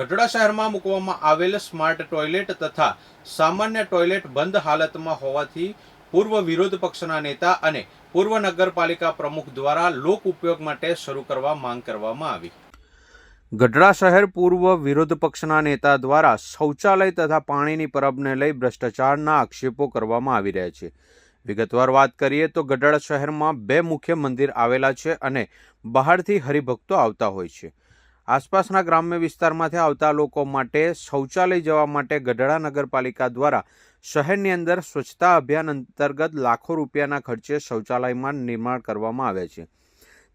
ગઢડા શહેરમાં મૂકવામાં આવેલ સ્માર્ટ ટોયલેટ તથા સામાન્ય ટોયલેટ બંધ હાલતમાં હોવાથી પૂર્વ વિરોધ પક્ષના નેતા અને પૂર્વ નગરપાલિકા પ્રમુખ દ્વારા લોક ઉપયોગ માટે શરૂ કરવા માંગ કરવામાં આવી. ગઢડા શહેર પૂર્વ વિરોધ પક્ષના નેતા દ્વારા શૌચાલય તથા પાણીની પરબને લઈ ભ્રષ્ટાચારના આક્ષેપો કરવામાં આવી રહ્યા છે. વિગતવાર વાત કરીએ તો ગઢડા શહેરમાં બે મુખ્ય મંદિર આવેલા છે અને બહારથી હરિભક્તો આવતા હોય છે. આસપાસના ગ્રામ્ય વિસ્તારમાંથી આવતા લોકો માટે શૌચાલય જવા માટે ગઢડા નગરપાલિકા દ્વારા શહેરની અંદર સ્વચ્છતા અભિયાન અંતર્ગત લાખો રૂપિયાના ખર્ચે શૌચાલયમાં નિર્માણ કરવામાં આવે છે.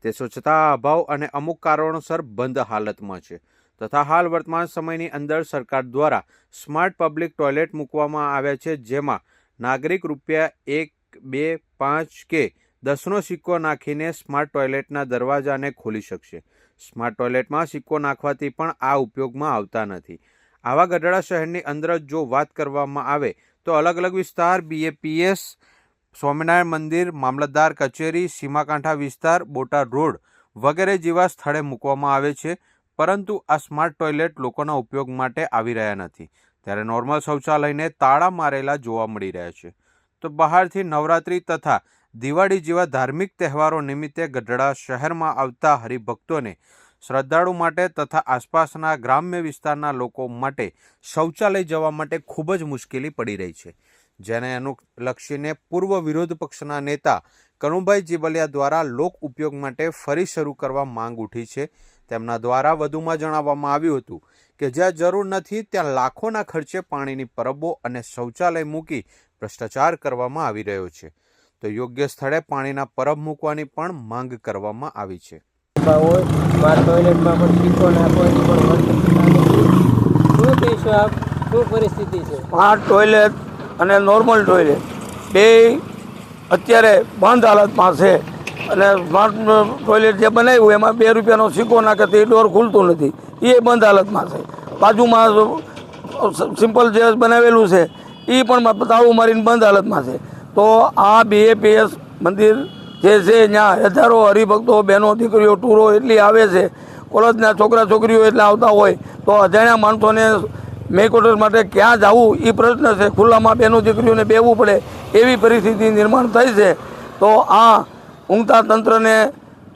તે સ્વચ્છતા અભાવ અને અમુક કારણોસર બંધ હાલતમાં છે તથા હાલ વર્તમાન સમયની અંદર સરકાર દ્વારા સ્માર્ટ પબ્લિક ટોયલેટ મૂકવામાં આવ્યા છે જેમાં નાગરિક રૂપિયા એક, બે, પાંચ કે દસનો સિક્કો નાખીને સ્માર્ટ ટોયલેટના દરવાજાને ખોલી શકશે. સ્માર્ટ ટોયલેટમાં સિક્કો નાખવાથી પણ આ ઉપયોગમાં આવતા નથી. આવા ગઢડા શહેરની અંદર જો વાત કરવામાં આવે, તો અલગ અલગ વિસ્તાર, બીએપીએસ, સ્વામિનારાયણ મંદિર, મામલતદાર કચેરી, સીમાકાંઠા વિસ્તાર, બોટાદ રોડ વગેરે જેવા સ્થળે મૂકવામાં આવે છે, પરંતુ આ સ્માર્ટ ટોયલેટ લોકોના ઉપયોગ માટે આવી રહ્યા નથી. ત્યારે નોર્મલ શૌચાલયને તાળા મારેલા જોવા મળી રહ્યા છે. તો બહારથી નવરાત્રિ તથા દિવાળી જેવા ધાર્મિક તહેવારો નિમિત્તે ગઢડા શહેરમાં આવતા હરિભક્તોને શ્રદ્ધાળુ માટે તથા આસપાસના ગ્રામ્ય વિસ્તારના લોકો માટે શૌચાલય જવા માટે ખૂબ જ મુશ્કેલી પડી રહી છે. જેને અનુલક્ષીને પૂર્વ વિરોધ પક્ષના નેતા કરુણભાઈ જીબલિયા દ્વારા લોક ઉપયોગ માટે ફરી શરૂ કરવા માંગ ઉઠી છે. તેમના દ્વારા વધુમાં જણાવવામાં આવ્યું હતું કે જ્યાં જરૂર નથી ત્યાં લાખોના ખર્ચે પાણીની પરબો અને શૌચાલય મૂકી ભ્રષ્ટાચાર કરવામાં આવી રહ્યો છે. તો યોગ્ય સ્થળે પાણીના પરબ મૂકવાની પણ માંગ કરવામાં આવી છે. સ્માર્ટ ટોયલેટ અને નોર્મલ ટોયલેટ બે અત્યારે બંધ હાલતમાં છે. અને સ્માર્ટ ટોયલેટ જે બનાવ્યું એમાં બે રૂપિયાનો સિક્કો નાખે તો એ ડોર ખુલતું નથી. એ બંધ હાલતમાં છે. બાજુમાં સિમ્પલ જે બનાવેલું છે એ પણ તાળું મારીને બંધ હાલતમાં છે. તો આ બીએપીએસ મંદિર જે છે, ત્યાં હજારો હરિભક્તો, બહેનો, દીકરીઓ, ટૂરો એટલી આવે છે. કોલેજના છોકરા, છોકરીઓ એટલા આવતા હોય. તો અજાણ્યા માણસોને મેકોટર માટે ક્યાં જવું? એ પ્રશ્ન છે. ખુલ્લામાં બેનો દીકરીઓને બેવું પડે એવી પરિસ્થિતિ નિર્માણ થઈ છે. તો આ ઊંઘતા તંત્રને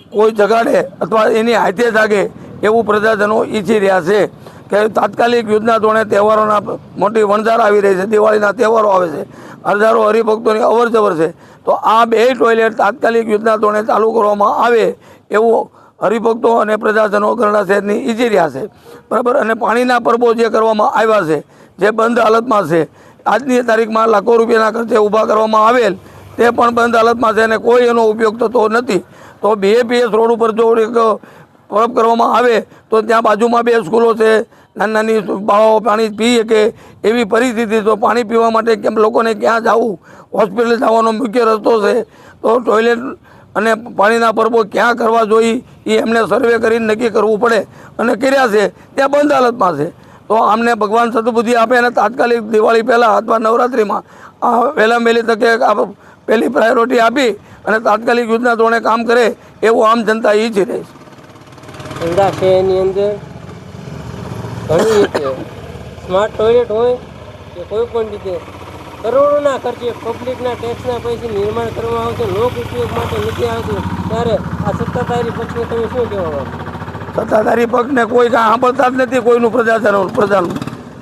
કોઈ જગાડે અથવા એની હાથે જાગે એવું પ્રજાજનો ઈચ્છી રહ્યા છે. કે તાત્કાલિક યોજના ધોરણે તહેવારોના મોટી વણઝાર આવી રહી છે, દિવાળીના તહેવારો આવે છે, હજારો હરિભક્તોની અવર જવર છે. તો આ બે ટોયલેટ તાત્કાલિક યોજના ધોરણે ચાલુ કરવામાં આવે એવું હરિભક્તો અને પ્રજાજનો ગરડા શહેરની ઈજી રહ્યા છે. બરાબર? અને પાણીના પરબો જે કરવામાં આવ્યા છે, જે બંધ હાલતમાં છે, આજની તારીખમાં લાખો રૂપિયાના ખર્ચે ઊભા કરવામાં આવેલ, તે પણ બંધ હાલતમાં છે અને કોઈ એનો ઉપયોગ થતો નથી. તો બીએપીએસ રોડ ઉપર જો એક પરબ કરવામાં આવે, તો ત્યાં બાજુમાં બે સ્કૂલો છે નાની નાની બાળાઓ પાણી પી શકે એવી પરિસ્થિતિ, તો પાણી પીવા માટે કેમ લોકોને ક્યાં જવું? હોસ્પિટલ જવાનો મુખ્ય રસ્તો છે. તો ટોયલેટ અને પાણીના પરબો ક્યાં કરવા જોઈએ એ એમને સર્વે કરીને નક્કી કરવું પડે અને કર્યા છે. ત્યાં બંધ હાલતમાં છે. તો આમને ભગવાન સદબુદ્ધિ આપે અને તાત્કાલિક દિવાળી પહેલાં અથવા નવરાત્રિમાં આ વહેલા વહેલી તકે પહેલી પ્રાયોરિટી આપી અને તાત્કાલિક યોજના ધોરણે કામ કરે એવું આમ જનતા ઈચ્છી રહી છે. એની અંદર ઘણી રીતે સ્માર્ટ ટોયલેટ હોય કે કોઈ પણ રીતે કરોડોના ખર્ચે પબ્લિકના ટેક્સના પૈસે નિર્માણ કરવામાં આવશે, લોક ઉપયોગ માટે નથી આવતું. ત્યારે આ સત્તાધારી પક્ષને તમે શું કહેવા માંગો? સત્તાધારી પક્ષને કોઈ કાંઈ સાંભળતા જ નથી કોઈનું પ્રજાજનો પ્રજાનું.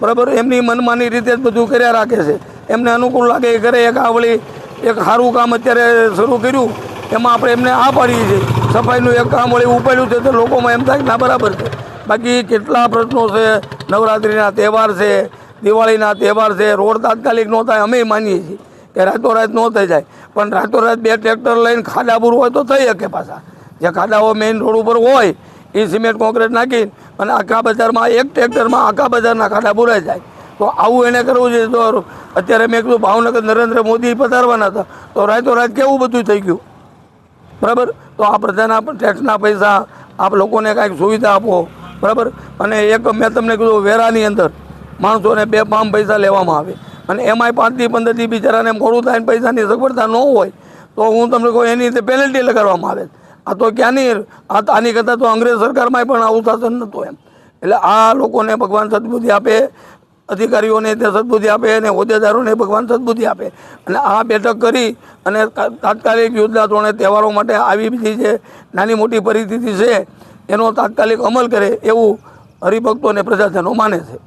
બરાબર? એમની મનમાની રીતે જ બધું કર્યા રાખે છે. એમને અનુકૂળ લાગે એ કરે, એક આવળી, એક સારું કામ અત્યારે શરૂ કર્યું, એમાં આપણે એમને આ પાડીએ છીએ. સફાઈનું એક કામ વળી ઉપાડ્યું છે તો લોકોમાં એમ થાય ના, બરાબર છે. બાકી કેટલા પ્રશ્નો છે? નવરાત્રિના તહેવાર છે, દિવાળીના તહેવાર છે, રોડ તાત્કાલિક ન થાય, અમે માનીએ છીએ કે રાતોરાત ન થઈ જાય. પણ રાતોરાત બે ટ્રેક્ટર લઈને ખાડા પૂરું હોય તો થઈ શકે પાછા. જે ખાડાઓ મેઇન રોડ ઉપર હોય, એ સિમેન્ટ કોન્ક્રીટ નાખીને અને આખા બજારમાં એક ટ્રેક્ટરમાં આખા બજારના ખાડા પૂરાઈ જાય. તો આવું એને કરવું જોઈએ. તો અત્યારે મેં કીધું ભાવનગર નરેન્દ્ર મોદી પધારવાના હતા, તો રાતોરાત કેવું બધું થઈ ગયું? બરાબર? તો આ પ્રજાના ટેક્સના પૈસા આપ લોકોને કાંઈક સુવિધા આપો. બરાબર? અને એક મેં તમને કીધું વેરાની અંદર માણસોને બે પામ પૈસા લેવામાં આવે. અને એમાંય પાંચથી પંદરથી બિચારાને એમ ખોરું થાય પૈસાની સગવડતા ન હોય, તો હું તમને કહું એની રીતે પેનલ્ટી લગાડવામાં આવે. આ તો ક્યાંની, આ આની કરતાં તો અંગ્રેજ સરકારમાંય પણ આવું શાસન નહોતું એમ. એટલે આ લોકોને ભગવાન સદબુદ્ધિ આપે, અધિકારીઓને તે સદબુદ્ધિ આપે અને હોદ્દેદારોને ભગવાન સદબુદ્ધિ આપે. અને આ બેઠક કરી અને તાત્કાલિક યોજના ધોરણે તહેવારો માટે આવી બધી છે નાની મોટી પરિસ્થિતિ છે એનો તાત્કાલિક અમલ કરે એવું હરિભક્તો અને પ્રજાજનો માને છે.